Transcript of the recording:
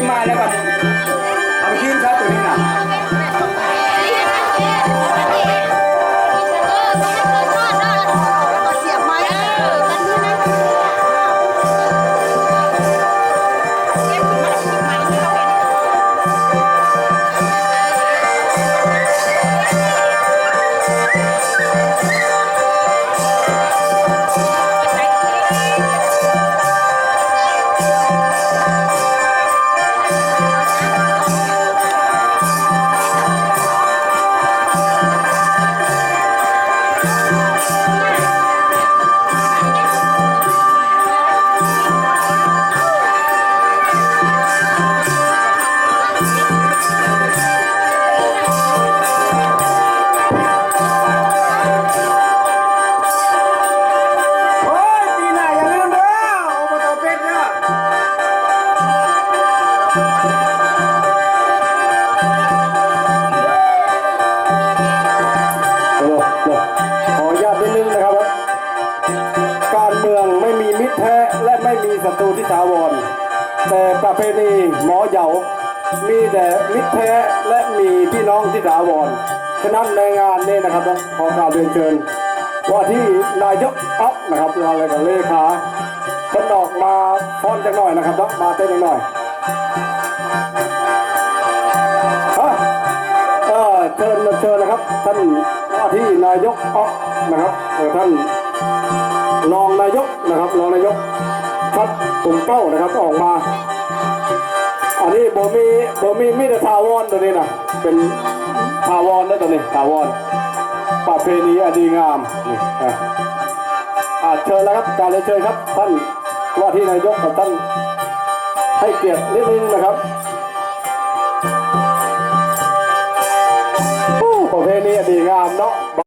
งมาแล้วแบบเอาไปกินครับตัวนี้นะ Thank. ศัตรูที่ถาวร แต่ปรเพณีหมอเหยา มีแต่มิตรแท้และมีพี่น้องที่ถาวนั้นในงานนี้นะครับขอกราบเรียนเชิญว่าที่นายกอ๊อฟนะครับเราเลยกับเลขาคนอกมาฟ้อนจังหน่อยนะครับมาเต้นหน่อย เออเชิญเชิญนะครับ ท่านว่าที่นายกอ๊อฟนะครับท่านรองนายกนะครับรองนายกชัดตุ่มเป้านะครับออกมา อันนี้โบมีโบมีมีแต่ทาวอนตัวนี้นะเป็นทาวอนนะตัวนี้ทาวอนประเพณีอดีงามนี่อะอะเชิญแล้วครับการเลยนเชิญครับท่านว่าที่นายกกับท่านให้เกียรตินิดนึงนะครับีอดีงามเนาะ